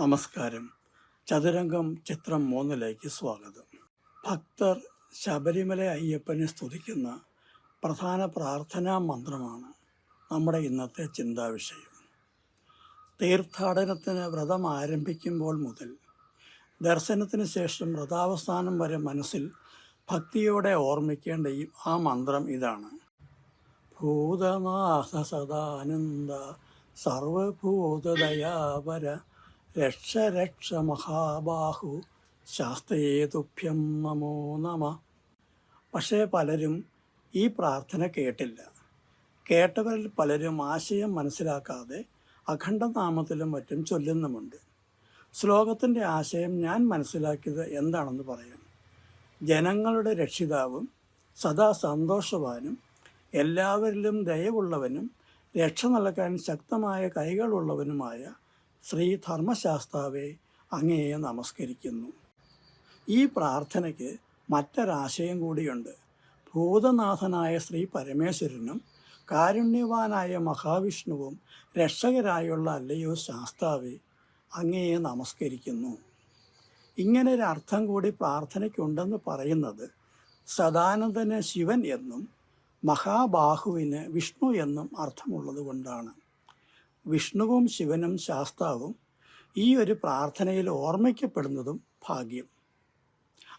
നമസ്കാരം. ചതുരംഗം ചിത്രം മൂന്നിലേക്ക് സ്വാഗതം. ഭക്തർ ശബരിമല അയ്യപ്പനെ സ്തുതിക്കുന്ന പ്രധാന പ്രാർത്ഥനാ മന്ത്രമാണ് നമ്മുടെ ഇന്നത്തെ ചിന്താവിഷയം. തീർത്ഥാടനത്തിന് വ്രതം ആരംഭിക്കുമ്പോൾ മുതൽ ദർശനത്തിന് ശേഷം വ്രതാവസാനം വരെ മനസ്സിൽ ഭക്തിയോടെ ഓർമ്മിക്കേണ്ട ഈ ആ മന്ത്രം ഇതാണ്. ഭൂതനാഥ സദാനന്ദ സർവഭൂതദയാപര രക്ഷ രക്ഷ മഹാബാഹു ശാസ്ത്രേതുഭ്യം നമോ നമ. പക്ഷേ പലരും ഈ പ്രാർത്ഥന കേട്ടില്ല. കേട്ടവരിൽ പലരും ആശയം മനസ്സിലാക്കാതെ അഖണ്ഡനാമത്തിലും മറ്റും ചൊല്ലുന്നുമുണ്ട്. ശ്ലോകത്തിന്റെ ആശയം ഞാൻ മനസ്സിലാക്കിയത് എന്താണെന്ന് പറയാം. ജനങ്ങളുടെ രക്ഷിതാവും സദാ സന്തോഷവാനും എല്ലാവരിലും ദയവുള്ളവനും രക്ഷ നൽകാൻ ശക്തമായ കൈകളുള്ളവനുമായ ശ്രീ ധർമ്മശാസ്താവെ അങ്ങയെ നമസ്കരിക്കുന്നു. ഈ പ്രാർത്ഥനയ്ക്ക് മറ്റൊരാശയം കൂടിയുണ്ട്. ഭൂതനാഥനായ ശ്രീ പരമേശ്വരനും കാരുണ്യവാനായ മഹാവിഷ്ണുവും രക്ഷകരായുള്ള അല്ലയോ ശാസ്താവെ അങ്ങയെ നമസ്കരിക്കുന്നു. ഇങ്ങനെ ഒരു അർത്ഥം കൂടി പ്രാർത്ഥനയ്ക്കുണ്ടെന്ന് പറയുന്നത് സദാനന്ദന് ശിവൻ എന്നും മഹാബാഹുവിന് വിഷ്ണു എന്നും അർത്ഥമുള്ളത് കൊണ്ടാണ് വിഷ്ണുവും ശിവനും ശാസ്താവും ഈ ഒരു പ്രാർത്ഥനയിൽ ഓർമ്മിക്കപ്പെടുന്നതും ഭാഗ്യം.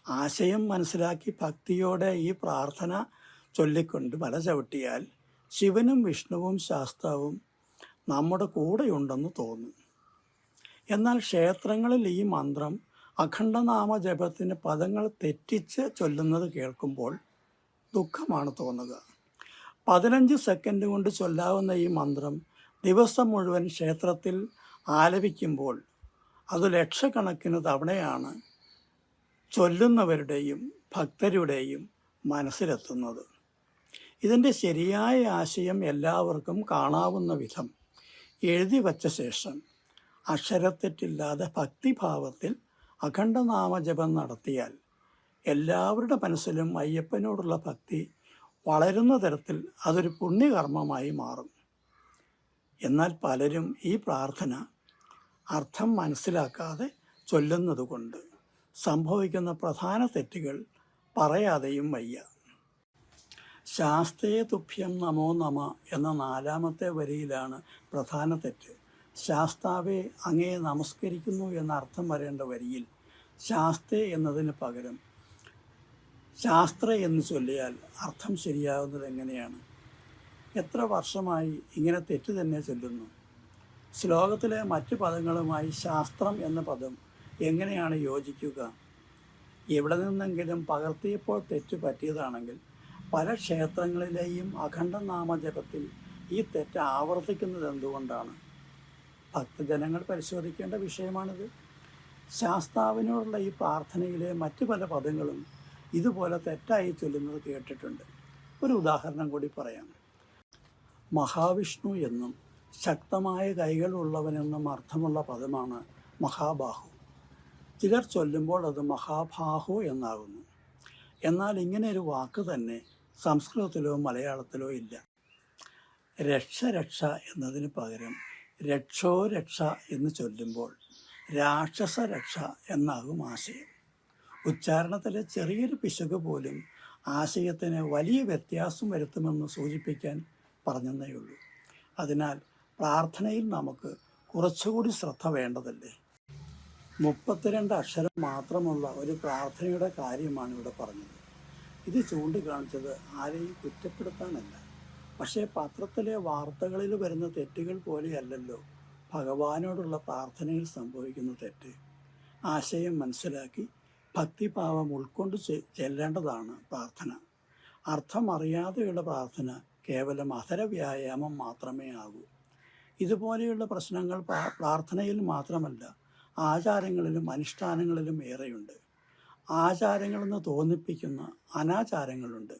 ആശയം മനസ്സിലാക്കി ഭക്തിയോടെ ഈ പ്രാർത്ഥന ചൊല്ലിക്കൊണ്ട് മല ചവിട്ടിയാൽ ശിവനും വിഷ്ണുവും ശാസ്താവും നമ്മുടെ കൂടെയുണ്ടെന്ന് തോന്നും. എന്നാൽ ക്ഷേത്രങ്ങളിൽ ഈ മന്ത്രം അഖണ്ഡനാമ ജപത്തിന് പദങ്ങൾ തെറ്റിച്ച് ചൊല്ലുന്നത് കേൾക്കുമ്പോൾ ദുഃഖമാണ് തോന്നുക. പതിനഞ്ച് സെക്കൻഡ് കൊണ്ട് ചൊല്ലാവുന്ന ഈ മന്ത്രം ദിവസം മുഴുവൻ ക്ഷേത്രത്തിൽ ആലപിക്കുമ്പോൾ അത് ലക്ഷക്കണക്കിന് തവണയാണ് ചൊല്ലുന്നവരുടെയും ഭക്തരുടെയും മനസ്സിലെത്തുന്നത്. ഇതിന്റെ ശരിയായ ആശയം എല്ലാവർക്കും കാണാവുന്ന വിധം എഴുതി വച്ച ശേഷം അക്ഷരത്തെറ്റില്ലാതെ ഭക്തിഭാവത്തിൽ അഖണ്ഡനാമജപം നടത്തിയാൽ എല്ലാവരുടെ മനസ്സിലും അയ്യപ്പനോടുള്ള ഭക്തി വളരുന്ന തരത്തിൽ അതൊരു പുണ്യകർമ്മമായി മാറും. എന്നാൽ പലരും ഈ പ്രാർത്ഥന അർത്ഥം മനസ്സിലാക്കാതെ ചൊല്ലുന്നത് കൊണ്ട് സംഭവിക്കുന്ന പ്രധാന തെറ്റുകൾ പറയാതെയും വയ്യ. ശാസ്ത്രേ തുഭ്യം നമോ നമ എന്ന നാലാമത്തെ വരിയിലാണ് പ്രധാന തെറ്റ്. ശാസ്താവെ അങ്ങയെ നമസ്കരിക്കുന്നു എന്ന അർത്ഥം വരേണ്ട വരിയിൽ ശാസ്ത്രേ എന്നതിന് പകരം ശാസ്ത്ര എന്ന് ചൊല്ലിയാൽ അർത്ഥം ശരിയാകുന്നത് എങ്ങനെയാണ്? എത്ര വർഷമായി ഇങ്ങനെ തെറ്റ് തന്നെ ചെല്ലുന്നു? ശ്ലോകത്തിലെ മറ്റു പദങ്ങളുമായി ശാസ്ത്രം എന്ന പദം എങ്ങനെയാണ് യോജിക്കുക? എവിടെ നിന്നെങ്കിലും പകർത്തിയപ്പോൾ തെറ്റ് പറ്റിയതാണെങ്കിൽ പല ക്ഷേത്രങ്ങളിലെയും അഖണ്ഡനാമജപത്തിൽ ഈ തെറ്റ് ആവർത്തിക്കുന്നത് എന്തുകൊണ്ടാണ് ഭക്തജനങ്ങൾ പരിശോധിക്കേണ്ട വിഷയമാണിത്. ശാസ്താവിനോടുള്ള ഈ പ്രാർത്ഥനയിലെ മറ്റു പല പദങ്ങളും ഇതുപോലെ തെറ്റായി ചൊല്ലുന്നത് കേട്ടിട്ടുണ്ട്. ഒരു ഉദാഹരണം കൂടി പറയാം. മഹാവിഷ്ണു എന്നും ശക്തമായ കൈകളുള്ളവനെന്നും അർത്ഥമുള്ള പദമാണ് മഹാബാഹു. ചിലർ ചൊല്ലുമ്പോൾ അത് മഹാബാഹു എന്നാകുന്നു. എന്നാൽ ഇങ്ങനെ ഒരു വാക്ക് തന്നെ സംസ്കൃതത്തിലോ മലയാളത്തിലോ ഇല്ല. രക്ഷ രക്ഷ എന്നതിന് പകരം രക്ഷോ രക്ഷ എന്ന് ചൊല്ലുമ്പോൾ രാക്ഷസ രക്ഷ എന്നാകും ആശയം. ഉച്ചാരണത്തിലെ ചെറിയൊരു പിശക് പോലും ആശയത്തിന് വലിയ വ്യത്യാസം വരുത്തുമെന്ന് സൂചിപ്പിക്കാൻ പറഞ്ഞതേ ഉള്ളൂ. അതിനാൽ പ്രാർത്ഥനയിൽ നമുക്ക് കുറച്ചുകൂടി ശ്രദ്ധ വേണ്ടതല്ലേ? മുപ്പത്തിരണ്ട് അക്ഷരം മാത്രമുള്ള ഒരു പ്രാർത്ഥനയുടെ കാര്യമാണ് ഇവിടെ പറഞ്ഞത്. ഇത് ചൂണ്ടിക്കാണിച്ചത് ആരെയും കുറ്റപ്പെടുത്താനല്ല. പക്ഷേ പത്രത്തിലെ വാർത്തകളിൽ വരുന്ന തെറ്റുകൾ പോലെയല്ലല്ലോ ഭഗവാനോടുള്ള പ്രാർത്ഥനയിൽ സംഭവിക്കുന്ന തെറ്റ്. ആശയം മനസ്സിലാക്കി ഭക്തിഭാവം ഉൾക്കൊണ്ട് ചെല്ലേണ്ടതാണ് പ്രാർത്ഥന. അർത്ഥം അറിയാതെയുള്ള പ്രാർത്ഥന കേവലം അധര വ്യായാമം മാത്രമേ ആകൂ. ഇതുപോലെയുള്ള പ്രശ്നങ്ങൾ പ്രാർത്ഥനയിൽ മാത്രമല്ല ആചാരങ്ങളിലും അനുഷ്ഠാനങ്ങളിലും ഏറെയുണ്ട്. ആചാരങ്ങളെന്ന് തോന്നിപ്പിക്കുന്ന അനാചാരങ്ങളുണ്ട്.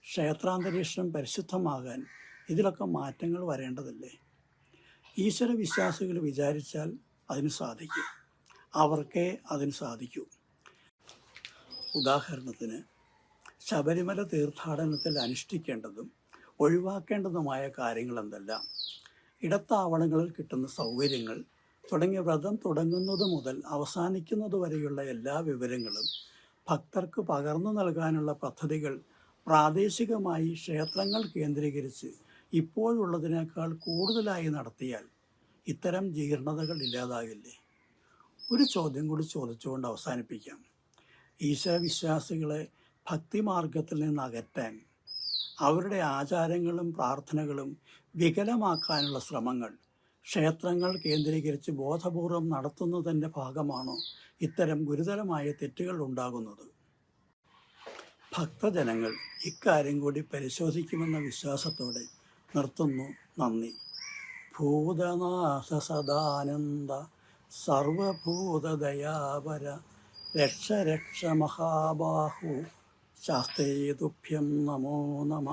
ക്ഷേത്രാന്തരീക്ഷം പരിശുദ്ധമാകാൻ ഇതിലൊക്കെ മാറ്റങ്ങൾ വരേണ്ടതല്ലേ? ഈശ്വര വിശ്വാസികൾ വിചാരിച്ചാൽ അതിന് സാധിക്കും. അവർക്കേ അതിന് സാധിക്കൂ. ഉദാഹരണത്തിന് ശബരിമല തീർത്ഥാടനത്തിൽ അനുഷ്ഠിക്കേണ്ടതും ഒഴിവാക്കേണ്ടതുമായ കാര്യങ്ങൾ എന്തെല്ലാം ഇടത്താവളങ്ങളിൽ കിട്ടുന്ന സൗകര്യങ്ങൾ തുടങ്ങിയ വ്രതം തുടങ്ങുന്നത് മുതൽ അവസാനിക്കുന്നത് വരെയുള്ള എല്ലാ വിവരങ്ങളും ഭക്തർക്ക് പകർന്നു നൽകാനുള്ള പദ്ധതികൾ പ്രാദേശികമായി ക്ഷേത്രങ്ങൾ കേന്ദ്രീകരിച്ച് ഇപ്പോഴുള്ളതിനേക്കാൾ കൂടുതലായി നടത്തിയാൽ ഇത്തരം ജീർണതകൾ ഇല്ലാതാകില്ലേ? ഒരു ചോദ്യം കൂടി ചോദിച്ചുകൊണ്ട് അവസാനിപ്പിക്കാം. ഈശ്വരവിശ്വാസികളെ ഭക്തിമാർഗത്തിൽ നിന്ന് അകറ്റാൻ അവരുടെ ആചാരങ്ങളും പ്രാർത്ഥനകളും വികലമാക്കാനുള്ള ശ്രമങ്ങൾ ക്ഷേത്രങ്ങൾ കേന്ദ്രീകരിച്ച് ബോധപൂർവം നടത്തുന്നതിന്റെ ഭാഗമാണോ ഇത്തരം ഗുരുതരമായ തെറ്റുകൾ ഉണ്ടാകുന്നത്? ഭക്തജനങ്ങൾ ഇക്കാര്യം കൂടി പരിശോധിക്കുമെന്ന വിശ്വാസത്തോടെ നിർത്തുന്നു. നന്ദി. ഭൂതനാഥ സദാനന്ദ സർവഭൂതദയാപര രക്ഷ രക്ഷ മഹാബാഹു. ശാസ്ത്രേ തുഭ്യം നമോ നമ.